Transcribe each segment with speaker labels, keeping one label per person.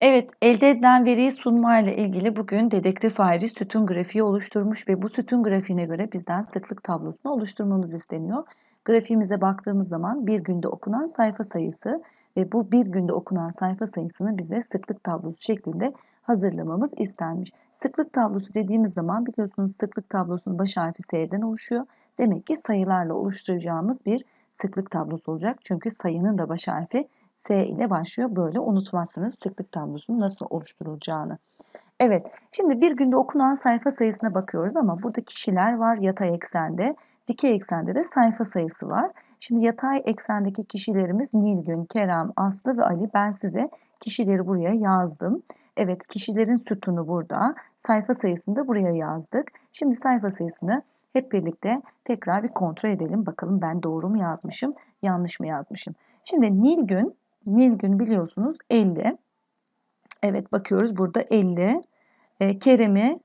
Speaker 1: Evet, elde edilen veriyi sunmayla ilgili bugün dedektif ayrı sütun grafiği oluşturmuş ve bu sütun grafiğine göre bizden sıklık tablosunu oluşturmamız isteniyor. Grafiğimize baktığımız zaman bir günde okunan sayfa sayısı ve bu bir günde okunan sayfa sayısını bize sıklık tablosu şeklinde hazırlamamız istenmiş. Sıklık tablosu dediğimiz zaman biliyorsunuz sıklık tablosunun baş harfi S'den oluşuyor. Demek ki sayılarla oluşturacağımız bir sıklık tablosu olacak. Çünkü sayının da baş harfi S ile başlıyor. Böyle unutmazsınız sıklık tablosunun nasıl oluşturulacağını. Evet, şimdi bir günde okunan sayfa sayısına bakıyoruz ama burada kişiler var yatay eksende, dikey eksende de sayfa sayısı var. Şimdi yatay eksendeki kişilerimiz Nilgün, Kerem, Aslı ve Ali. Ben size kişileri buraya yazdım. Evet, kişilerin sütunu burada. Sayfa sayısını da buraya yazdık. Şimdi sayfa sayısını hep birlikte tekrar bir kontrol edelim. Bakalım ben doğru mu yazmışım, yanlış mı yazmışım. Şimdi Nilgün Nilgün biliyorsunuz 50. Evet bakıyoruz burada 50. E, Kerem'i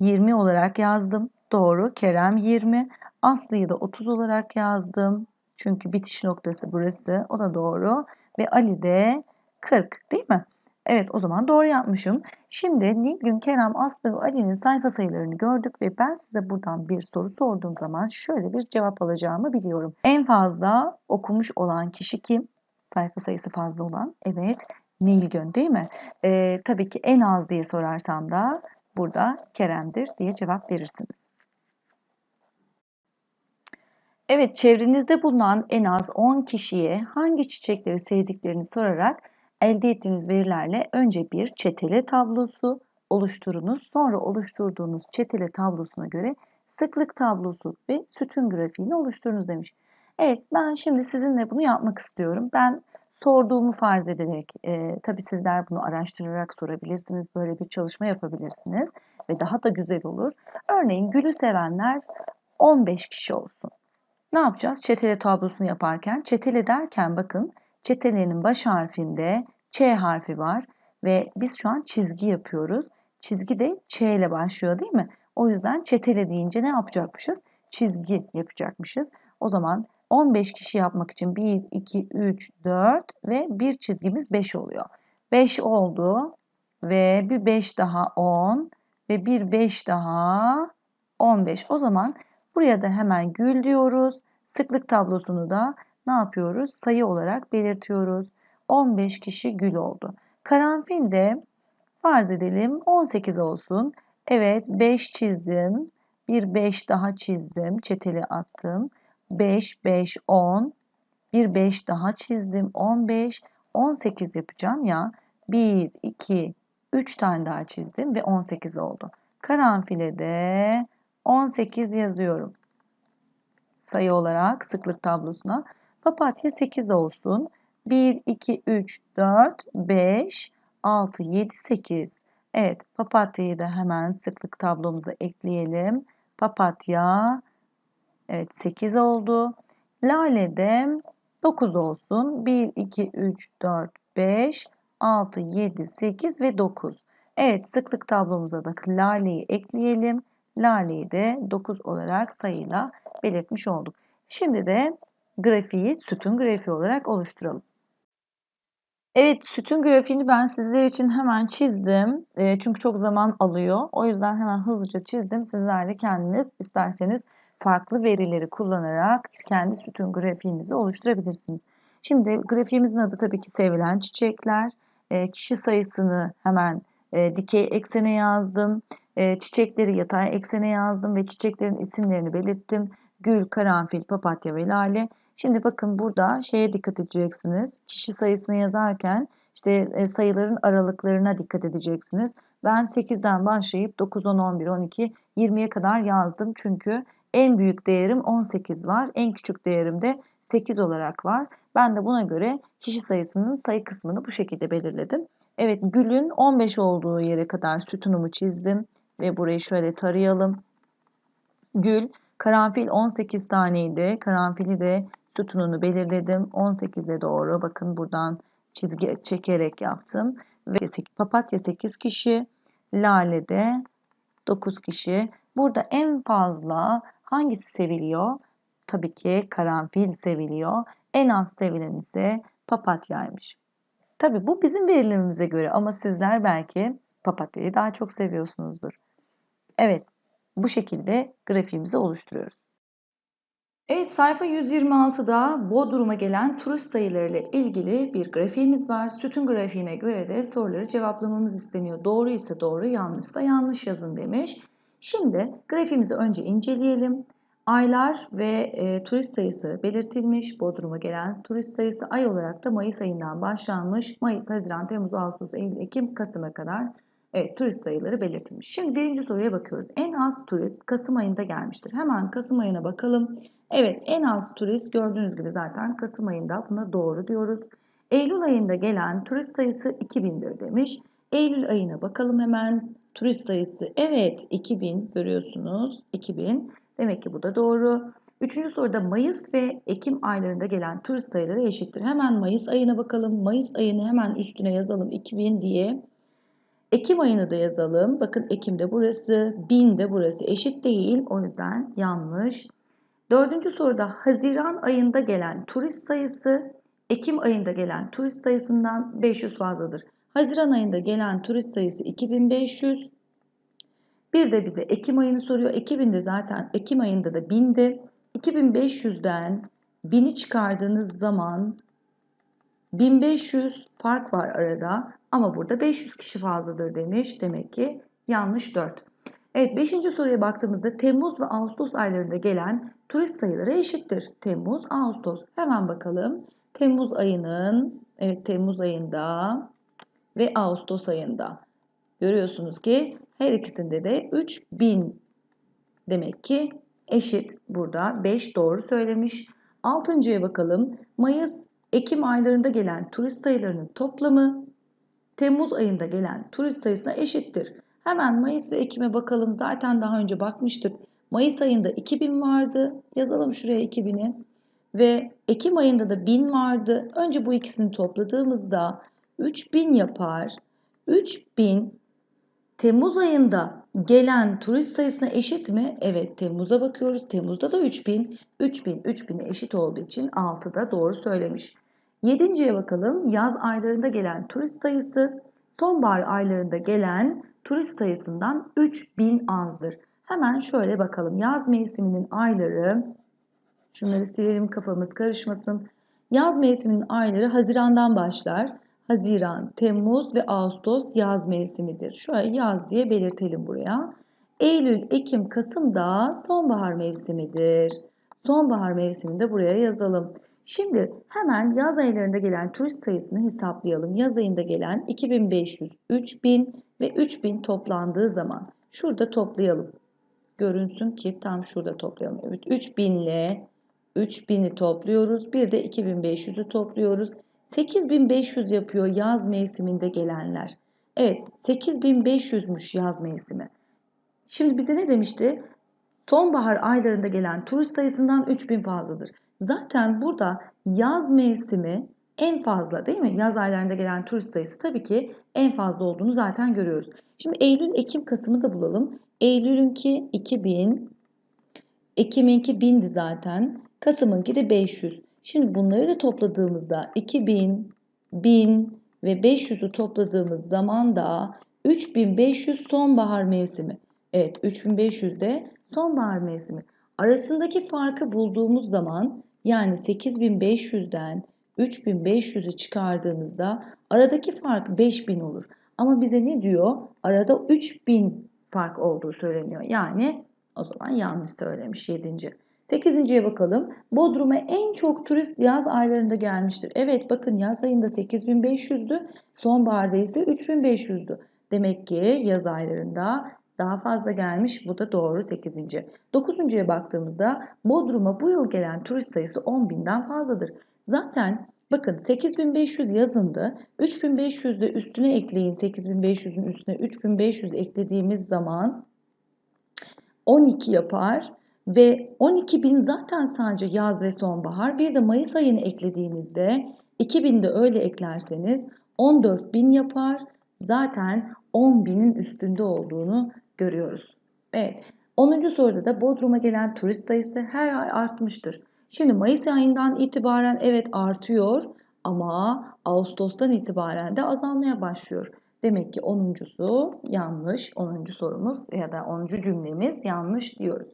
Speaker 1: 20 olarak yazdım. Doğru. Kerem 20. Aslı'yı da 30 olarak yazdım. Çünkü bitiş noktası burası. O da doğru. Ve Ali de 40 değil mi? Evet o zaman doğru yapmışım. Şimdi Nilgün, Kerem, Aslı ve Ali'nin sayfa sayılarını gördük ve ben size buradan bir soru sorduğum zaman şöyle bir cevap alacağımı biliyorum. En fazla okumuş olan kişi kim? Sayfa sayısı fazla olan. Evet Nilgün değil mi? Ee, tabii ki en az diye sorarsam da burada Kerem'dir diye cevap verirsiniz. Evet çevrenizde bulunan en az 10 kişiye hangi çiçekleri sevdiklerini sorarak elde ettiğiniz verilerle önce bir çetele tablosu oluşturunuz. Sonra oluşturduğunuz çetele tablosuna göre sıklık tablosu ve sütun grafiğini oluşturunuz demiş. Evet ben şimdi sizinle bunu yapmak istiyorum. Ben sorduğumu farz ederek, e, tabii sizler bunu araştırarak sorabilirsiniz, böyle bir çalışma yapabilirsiniz ve daha da güzel olur. Örneğin gülü sevenler 15 kişi olsun. Ne yapacağız? Çetele tablosunu yaparken, çetele derken bakın çetelenin baş harfinde Ç harfi var ve biz şu an çizgi yapıyoruz. Çizgi de Ç ile başlıyor değil mi? O yüzden çetele deyince ne yapacakmışız? Çizgi yapacakmışız. O zaman 15 kişi yapmak için 1, 2, 3, 4 ve bir çizgimiz 5 oluyor. 5 oldu ve bir 5 daha 10 ve bir 5 daha 15. O zaman buraya da hemen gül diyoruz. Sıklık tablosunu da ne yapıyoruz? Sayı olarak belirtiyoruz. 15 kişi gül oldu. Karanfil de farz edelim 18 olsun. Evet 5 çizdim. Bir 5 daha çizdim. Çeteli attım. 5, 5, 10. Bir 5 daha çizdim. 15, 18 yapacağım ya. 1, 2, 3 tane daha çizdim ve 18 oldu. Karanfile de 18 yazıyorum. Sayı olarak sıklık tablosuna. Papatya 8 olsun. 1, 2, 3, 4, 5, 6, 7, 8. Evet papatyayı da hemen sıklık tablomuza ekleyelim. Papatya Evet 8 oldu. Lale de 9 olsun. 1, 2, 3, 4, 5, 6, 7, 8 ve 9. Evet sıklık tablomuza da laleyi ekleyelim. Laleyi de 9 olarak sayıyla belirtmiş olduk. Şimdi de grafiği sütun grafiği olarak oluşturalım. Evet, sütun grafiğini ben sizler için hemen çizdim. E, çünkü çok zaman alıyor. O yüzden hemen hızlıca çizdim. Sizler de kendiniz isterseniz farklı verileri kullanarak kendi sütun grafiğinizi oluşturabilirsiniz. Şimdi grafiğimizin adı tabii ki sevilen çiçekler. E, kişi sayısını hemen e, dikey eksene yazdım. E, çiçekleri yatay eksene yazdım ve çiçeklerin isimlerini belirttim. Gül, karanfil, papatya ve lale. Şimdi bakın burada şeye dikkat edeceksiniz. Kişi sayısını yazarken işte sayıların aralıklarına dikkat edeceksiniz. Ben 8'den başlayıp 9, 10, 11, 12, 20'ye kadar yazdım. Çünkü en büyük değerim 18 var. En küçük değerim de 8 olarak var. Ben de buna göre kişi sayısının sayı kısmını bu şekilde belirledim. Evet gülün 15 olduğu yere kadar sütunumu çizdim. Ve burayı şöyle tarayalım. Gül, karanfil 18 taneydi. Karanfili de sütununu belirledim. 18'e doğru bakın buradan çizgi çekerek yaptım. Ve papatya 8 kişi, lale de 9 kişi. Burada en fazla Hangisi seviliyor? Tabii ki karanfil seviliyor. En az sevilen ise papatyaymış. Tabii bu bizim verilerimize göre ama sizler belki papatyayı daha çok seviyorsunuzdur. Evet, bu şekilde grafiğimizi oluşturuyoruz. Evet, sayfa 126'da Bodrum'a gelen turist sayıları ile ilgili bir grafiğimiz var. Sütun grafiğine göre de soruları cevaplamamız isteniyor. Doğru ise doğru, yanlışsa yanlış yazın demiş. Şimdi grafiğimizi önce inceleyelim. Aylar ve e, turist sayısı belirtilmiş. Bodrum'a gelen turist sayısı ay olarak da Mayıs ayından başlanmış. Mayıs, Haziran, Temmuz, Ağustos, Eylül, Ekim, Kasım'a kadar evet, turist sayıları belirtilmiş. Şimdi birinci soruya bakıyoruz. En az turist Kasım ayında gelmiştir. Hemen Kasım ayına bakalım. Evet en az turist gördüğünüz gibi zaten Kasım ayında buna doğru diyoruz. Eylül ayında gelen turist sayısı 2000'dir demiş. Eylül ayına bakalım hemen. Turist sayısı evet 2000 görüyorsunuz 2000. Demek ki bu da doğru. Üçüncü soruda Mayıs ve Ekim aylarında gelen turist sayıları eşittir. Hemen Mayıs ayına bakalım. Mayıs ayını hemen üstüne yazalım 2000 diye. Ekim ayını da yazalım. Bakın Ekim'de burası, 1000 de burası eşit değil. O yüzden yanlış. Dördüncü soruda Haziran ayında gelen turist sayısı Ekim ayında gelen turist sayısından 500 fazladır. Haziran ayında gelen turist sayısı 2500. Bir de bize Ekim ayını soruyor. Ekim'de zaten Ekim ayında da 1000'di. 2500'den 1000'i çıkardığınız zaman 1500 fark var arada ama burada 500 kişi fazladır demiş. Demek ki yanlış 4. Evet 5. soruya baktığımızda Temmuz ve Ağustos aylarında gelen turist sayıları eşittir. Temmuz, Ağustos. Hemen bakalım. Temmuz ayının, evet Temmuz ayında ve Ağustos ayında. Görüyorsunuz ki her ikisinde de 3000 demek ki eşit. Burada 5 doğru söylemiş. Altıncıya bakalım. Mayıs, Ekim aylarında gelen turist sayılarının toplamı Temmuz ayında gelen turist sayısına eşittir. Hemen Mayıs ve Ekim'e bakalım. Zaten daha önce bakmıştık. Mayıs ayında 2000 vardı. Yazalım şuraya 2000'i. Ve Ekim ayında da 1000 vardı. Önce bu ikisini topladığımızda 3000 yapar. 3000 Temmuz ayında gelen turist sayısına eşit mi? Evet Temmuz'a bakıyoruz. Temmuz'da da 3000. 3000 3000'e eşit olduğu için 6'da doğru söylemiş. Yedinciye bakalım. Yaz aylarında gelen turist sayısı sonbahar aylarında gelen turist sayısından 3000 azdır. Hemen şöyle bakalım. Yaz mevsiminin ayları, şunları silelim kafamız karışmasın. Yaz mevsiminin ayları Haziran'dan başlar. Haziran, Temmuz ve Ağustos yaz mevsimidir. Şöyle yaz diye belirtelim buraya. Eylül, Ekim, Kasım da sonbahar mevsimidir. Sonbahar mevsiminde buraya yazalım. Şimdi hemen yaz aylarında gelen turist sayısını hesaplayalım. Yaz ayında gelen 2500, 3000 ve 3000 toplandığı zaman şurada toplayalım. Görünsün ki tam şurada toplayalım. Evet 3000 ile 3000'i topluyoruz. Bir de 2500'ü topluyoruz. 8500 yapıyor yaz mevsiminde gelenler. Evet 8500'müş yaz mevsimi. Şimdi bize ne demişti? Sonbahar aylarında gelen turist sayısından 3000 fazladır. Zaten burada yaz mevsimi en fazla değil mi? Yaz aylarında gelen turist sayısı tabii ki en fazla olduğunu zaten görüyoruz. Şimdi Eylül, Ekim, Kasım'ı da bulalım. Eylül'ünki 2000, Ekim'inki 1000'di zaten. Kasım'ınki de 500. Şimdi bunları da topladığımızda 2000, 1000 ve 500'ü topladığımız zaman da 3500 sonbahar mevsimi. Evet 3500 de sonbahar mevsimi. Arasındaki farkı bulduğumuz zaman yani 8500'den 3500'ü çıkardığınızda aradaki fark 5000 olur. Ama bize ne diyor? Arada 3000 fark olduğu söyleniyor. Yani o zaman yanlış söylemiş 7. 8.ye bakalım. Bodrum'a en çok turist yaz aylarında gelmiştir. Evet bakın yaz ayında 8500'dü. Sonbaharda ise 3500'dü. Demek ki yaz aylarında daha fazla gelmiş. Bu da doğru 8. 9.ya baktığımızda Bodrum'a bu yıl gelen turist sayısı 10.000'den fazladır. Zaten bakın 8500 yazındı. 3500 de üstüne ekleyin. 8500'ün üstüne 3500 eklediğimiz zaman 12 yapar. Ve 12.000 zaten sadece yaz ve sonbahar. Bir de Mayıs ayını eklediğinizde 2000 de öyle eklerseniz 14.000 yapar. Zaten 10.000'in üstünde olduğunu görüyoruz. Evet. 10. soruda da Bodrum'a gelen turist sayısı her ay artmıştır. Şimdi Mayıs ayından itibaren evet artıyor Ama Ağustos'tan itibaren de azalmaya başlıyor. Demek ki 10.sü yanlış. 10. sorumuz ya da 10. cümlemiz yanlış diyoruz.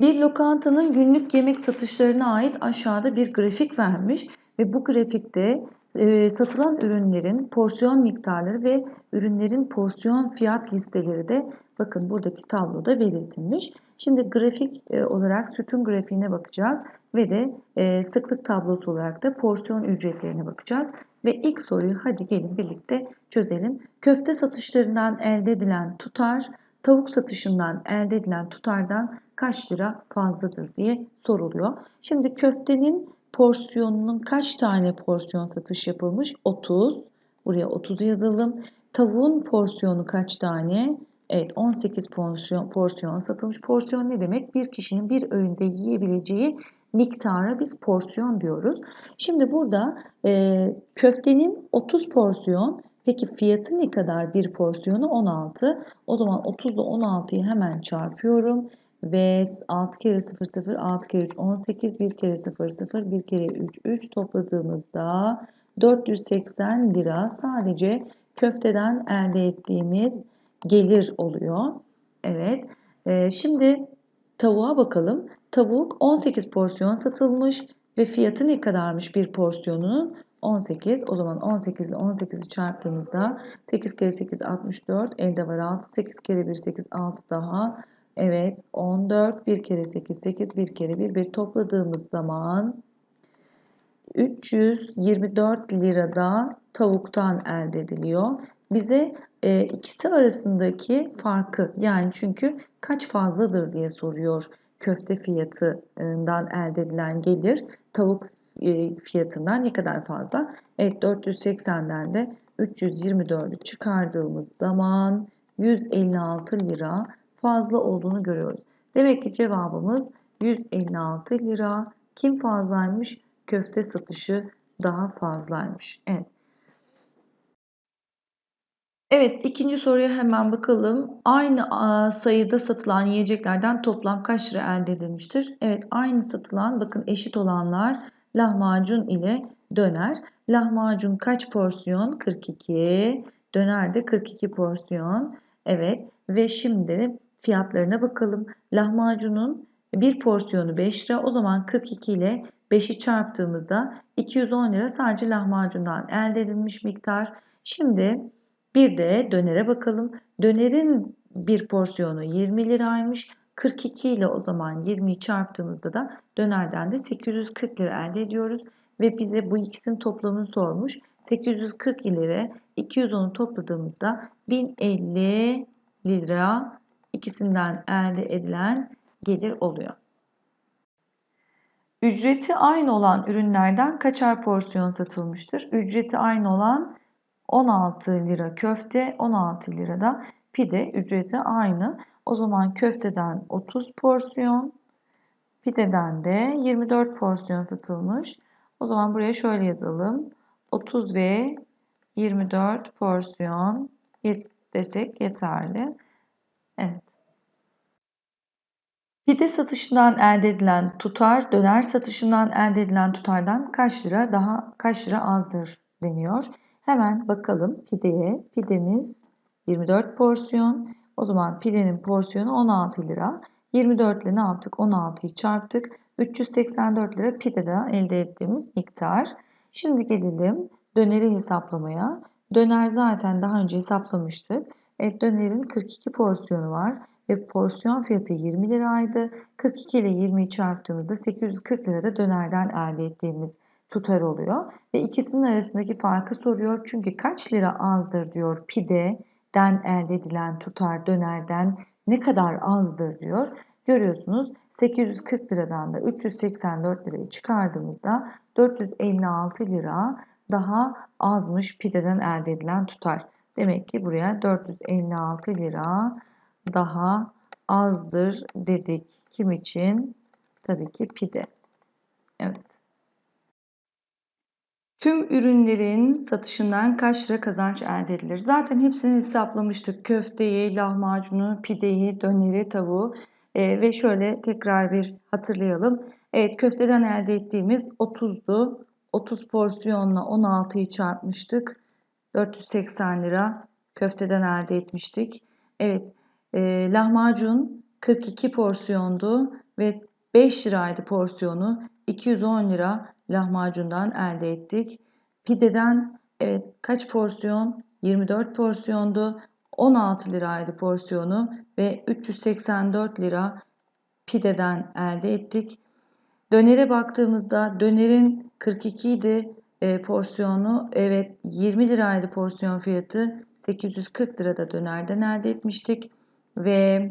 Speaker 1: Bir lokantanın günlük yemek satışlarına ait aşağıda bir grafik vermiş ve bu grafikte e, satılan ürünlerin porsiyon miktarları ve ürünlerin porsiyon fiyat listeleri de bakın buradaki tabloda belirtilmiş. Şimdi grafik e, olarak sütun grafiğine bakacağız ve de e, sıklık tablosu olarak da porsiyon ücretlerine bakacağız. Ve ilk soruyu hadi gelin birlikte çözelim. Köfte satışlarından elde edilen tutar, tavuk satışından elde edilen tutardan kaç lira fazladır diye soruluyor. Şimdi köftenin porsiyonunun kaç tane porsiyon satış yapılmış? 30. Buraya 30 yazalım. Tavuğun porsiyonu kaç tane? Evet 18 porsiyon, porsiyon satılmış. Porsiyon ne demek? Bir kişinin bir öğünde yiyebileceği miktara biz porsiyon diyoruz. Şimdi burada e, köftenin 30 porsiyon Peki fiyatı ne kadar bir porsiyonu? 16. O zaman 30 ile 16'yı hemen çarpıyorum. Ve 6 kere 0 0, 6 kere 3 18, 1 kere 0 0, 1 kere 3 3 topladığımızda 480 lira sadece köfteden elde ettiğimiz gelir oluyor. Evet. Ee, şimdi tavuğa bakalım. Tavuk 18 porsiyon satılmış ve fiyatı ne kadarmış bir porsiyonunun? 18. O zaman 18 ile 18'i çarptığımızda 8 kere 8 64. Elde var 6. 8 kere 1 8 6 daha. Evet 14. 1 kere 8 8. 1 kere 1 1 topladığımız zaman 324 lirada tavuktan elde ediliyor. Bize e, ikisi arasındaki farkı yani çünkü kaç fazladır diye soruyor köfte fiyatından elde edilen gelir tavuk fiyatından ne kadar fazla? Evet 480'den de 324'ü çıkardığımız zaman 156 lira fazla olduğunu görüyoruz. Demek ki cevabımız 156 lira. Kim fazlaymış? Köfte satışı daha fazlaymış. Evet. Evet, ikinci soruya hemen bakalım. Aynı sayıda satılan yiyeceklerden toplam kaç lira elde edilmiştir? Evet, aynı satılan, bakın eşit olanlar lahmacun ile döner. Lahmacun kaç porsiyon? 42. Döner de 42 porsiyon. Evet, ve şimdi fiyatlarına bakalım. Lahmacunun bir porsiyonu 5 lira. O zaman 42 ile 5'i çarptığımızda 210 lira sadece lahmacundan elde edilmiş miktar. Şimdi bir de dönere bakalım. Dönerin bir porsiyonu 20 liraymış. 42 ile o zaman 20'yi çarptığımızda da dönerden de 840 lira elde ediyoruz. Ve bize bu ikisinin toplamını sormuş. 840 ile 210'u topladığımızda 1050 lira ikisinden elde edilen gelir oluyor. Ücreti aynı olan ürünlerden kaçar porsiyon satılmıştır? Ücreti aynı olan 16 lira köfte, 16 lirada pide ücreti aynı. O zaman köfteden 30 porsiyon, pideden de 24 porsiyon satılmış. O zaman buraya şöyle yazalım. 30 ve 24 porsiyon desek yeterli. Evet. Pide satışından elde edilen tutar, döner satışından elde edilen tutardan kaç lira daha kaç lira azdır deniyor. Hemen bakalım pideye. Pidemiz 24 porsiyon. O zaman pidenin porsiyonu 16 lira. 24 ile ne yaptık? 16'yı çarptık. 384 lira pideden elde ettiğimiz miktar. Şimdi gelelim döneri hesaplamaya. Döner zaten daha önce hesaplamıştık. Evet dönerin 42 porsiyonu var ve porsiyon fiyatı 20 liraydı. 42 ile 20'yi çarptığımızda 840 lirada dönerden elde ettiğimiz tutar oluyor. Ve ikisinin arasındaki farkı soruyor. Çünkü kaç lira azdır diyor pideden elde edilen tutar dönerden ne kadar azdır diyor. Görüyorsunuz 840 liradan da 384 lirayı çıkardığımızda 456 lira daha azmış pideden elde edilen tutar. Demek ki buraya 456 lira daha azdır dedik. Kim için? Tabii ki pide. Evet. Tüm ürünlerin satışından kaç lira kazanç elde edilir? Zaten hepsini hesaplamıştık. Köfteyi, lahmacunu, pideyi, döneri, tavuğu e, ve şöyle tekrar bir hatırlayalım. Evet köfteden elde ettiğimiz 30'du. 30 porsiyonla 16'yı çarpmıştık. 480 lira köfteden elde etmiştik. Evet, e, lahmacun 42 porsiyondu ve 5 liraydı porsiyonu. 210 lira lahmacundan elde ettik. Pideden evet kaç porsiyon? 24 porsiyondu. 16 liraydı porsiyonu ve 384 lira pideden elde ettik. Dönere baktığımızda dönerin 42 idi e, porsiyonu. Evet 20 liraydı porsiyon fiyatı. 840 lirada dönerden elde etmiştik. Ve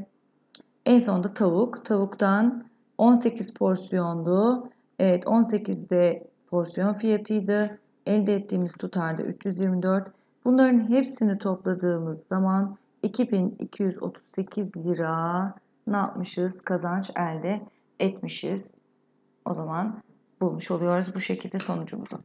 Speaker 1: en sonunda tavuk. Tavuktan 18 porsiyondu. Evet 18'de porsiyon fiyatıydı. Elde ettiğimiz tutarda 324. Bunların hepsini topladığımız zaman 2238 lira ne yapmışız? Kazanç elde etmişiz. O zaman bulmuş oluyoruz bu şekilde sonucumuzu.